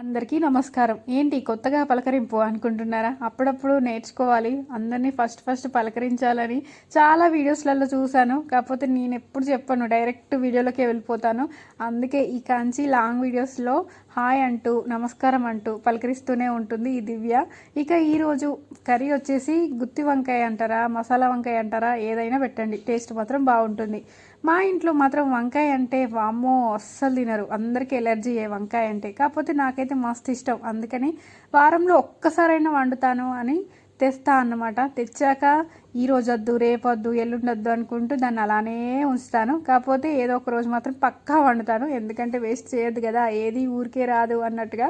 అందరికీ నమస్కారం. ఏంటి కొత్తగా పలకరింపు అనుకుంటున్నారా? అప్పుడప్పుడు నేర్చుకోవాలి. అందరినీ ఫస్ట్ ఫస్ట్ పలకరించాలని చాలా వీడియోస్లలో చూశాను. కాకపోతే నేను ఎప్పుడు చెప్పాను డైరెక్ట్ వీడియోలోకి వెళ్ళిపోతాను. అందుకే ఈ కాంచి లాంగ్ వీడియోస్లో హాయ్ అంటూ నమస్కారం అంటూ పలకరిస్తూనే ఉంటుంది ఈ దివ్య. ఇక ఈరోజు కర్రీ వచ్చేసి గుత్తి వంకాయ అంటారా మసాలా వంకాయ అంటారా ఏదైనా పెట్టండి. టేస్ట్ మాత్రం బాగుంటుంది. మా ఇంట్లో మాత్రం వంకాయ అంటే వామ్మో అస్సలు తినరు. అందరికీ ఎలర్జీ ఏ వంకాయ అంటే. కాకపోతే నాకైతే మస్తు ఇష్టం. అందుకని వారంలో ఒక్కసారైనా వండుతాను అని తెస్తా అన్నమాట. తెచ్చాక ఈ రోజు వద్దు రేపొద్దు ఎల్లుండొద్దు అనుకుంటూ దాన్ని అలానే ఉంచుతాను. కాకపోతే ఏదో ఒక రోజు మాత్రం పక్కా వండుతాను. ఎందుకంటే వేస్ట్ చేయొద్దు కదా ఏది ఊరికే రాదు అన్నట్టుగా.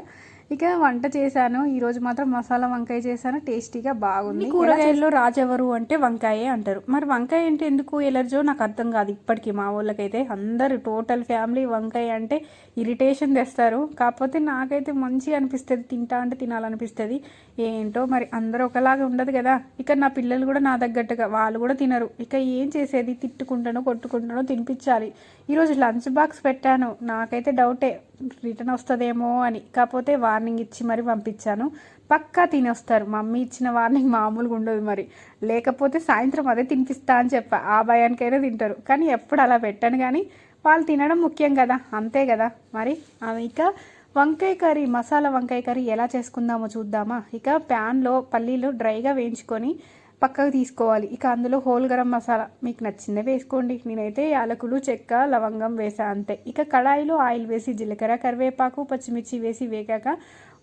ఇక వంట చేశాను. ఈ రోజు మాత్రం మసాలా వంకాయ చేశాను. టేస్టీగా బాగుంది. కూరగాయల్లో రాజెవరు అంటే వంకాయే అంటారు. మరి వంకాయ అంటే ఎందుకు? ఎలర్జో? నాకు అర్థం కాదు ఇప్పటికీ మా వాళ్ళకైతే అందరు టోటల్ ఫ్యామిలీ వంకాయ అంటే ఇరిటేషన్ తెస్తారు. కాకపోతే నాకైతే మంచిగా అనిపిస్తుంది. తింటా అంటే తినాలనిపిస్తుంది. ఏంటో మరి అందరూ ఒకలాగా ఉండదు కదా. ఇక నా పిల్లలు కూడా నా తగ్గట్టుగా వాళ్ళు కూడా తినరు. ఇక ఏం చేసేది? తిట్టుకుంటానో కొట్టుకుంటానో తినిపించాలి. ఈరోజు లంచ్ బాక్స్ పెట్టాను. నాకైతే డౌటే. రిటర్న్ వస్తుందేమో అని. కాకపోతే వార్నింగ్ ఇచ్చి మరి పంపించాను. పక్కా తినొస్తారు. మమ్మీ ఇచ్చిన వార్నింగ్ మామూలుగా ఉండదు మరి. లేకపోతే సాయంత్రం అదే తినిపిస్తా అని చెప్పా. ఆ భయానికైనా తింటారు. కానీ ఎప్పుడు అలా పెట్టాను కానీ వాళ్ళు తినడం ముఖ్యం కదా. అంతే కదా మరి. ఇక వంకాయ కర్రీ మసాలా వంకాయ కర్రీ ఎలా చేసుకుందామో చూద్దామా? ఇక ప్యాన్లో పల్లీలు డ్రైగా వేయించుకొని పక్కకు తీసుకోవాలి. ఇక అందులో హోల్ గరం మసాలా మీకు నచ్చిందే వేసుకోండి. నేనైతే యాలకులు చెక్క లవంగం వేసా అంతే. ఇక కడాయిలో ఆయిల్ వేసి జీలకర్ర కరివేపాకు పచ్చిమిర్చి వేసి వేగాక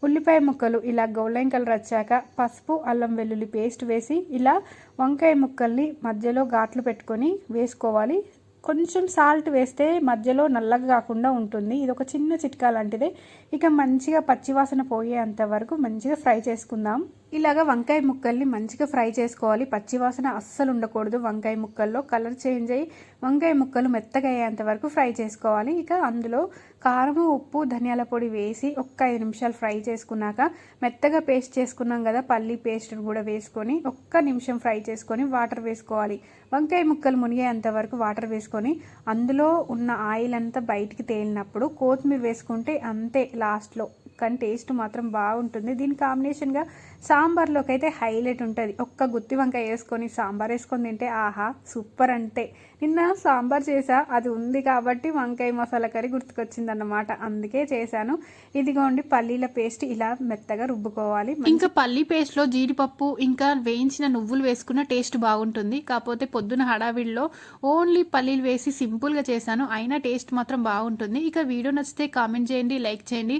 ఉల్లిపాయ ముక్కలు ఇలా గోల్డెన్ కలర్ వచ్చాక పసుపు అల్లం వెల్లుల్లి పేస్ట్ వేసి ఇలా వంకాయ ముక్కల్ని మధ్యలో ఘాట్లు పెట్టుకొని వేసుకోవాలి. కొంచెం సాల్ట్ వేస్తే మధ్యలో నల్లగా కాకుండా ఉంటుంది. ఇది ఒక చిన్న చిట్కా లాంటిదే. ఇక మంచిగా పచ్చివాసన పోయేంత వరకు మంచిగా ఫ్రై చేసుకుందాం. ఇలాగ వంకాయ ముక్కల్ని మంచిగా ఫ్రై చేసుకోవాలి. పచ్చివాసన అస్సలు ఉండకూడదు. వంకాయ ముక్కల్లో కలర్ చేంజ్ అయ్యి వంకాయ ముక్కలు మెత్తగా అయ్యేంత వరకు ఫ్రై చేసుకోవాలి. ఇక అందులో కారము ఉప్పు ధనియాల పొడి వేసి ఒక్క ఐదు నిమిషాలు ఫ్రై చేసుకున్నాక మెత్తగా పేస్ట్ చేసుకున్నాం కదా పల్లి పేస్ట్ కూడా వేసుకొని ఒక్క నిమిషం ఫ్రై చేసుకొని వాటర్ వేసుకోవాలి. వంకాయ ముక్కలు మునిగేంత వరకు వాటర్ వేసుకొని అందులో ఉన్న ఆయిల్ అంతా బయటికి తేలినప్పుడు కొత్తిమీర వేసుకుంటే అంతే లాస్ట్లో. కానీ టేస్ట్ మాత్రం బాగుంటుంది. దీని కాంబినేషన్గా సాంబార్లోకి అయితే హైలైట్ ఉంటుంది. ఒక్క గుత్తి వంకాయ వేసుకొని సాంబార్ వేసుకొని తింటే ఆహా సూపర్ అంటే. నిన్న సాంబార్ చేసా అది ఉంది కాబట్టి వంకాయ మసాలా కర్రీ గుర్తుకొచ్చింది అన్నమాట అందుకే చేశాను. ఇదిగోండి పల్లీల పేస్ట్ ఇలా మెత్తగా రుబ్బుకోవాలి. ఇంకా పల్లీ పేస్ట్లో జీడిపప్పు ఇంకా వేయించిన నువ్వులు వేసుకున్న టేస్ట్ బాగుంటుంది. కాకపోతే పొద్దున హడావిడిలో ఓన్లీ పల్లీలు వేసి సింపుల్గా చేశాను. అయినా టేస్ట్ మాత్రం బాగుంటుంది. ఇక వీడియో నచ్చితే కామెంట్ చేయండి లైక్ చేయండి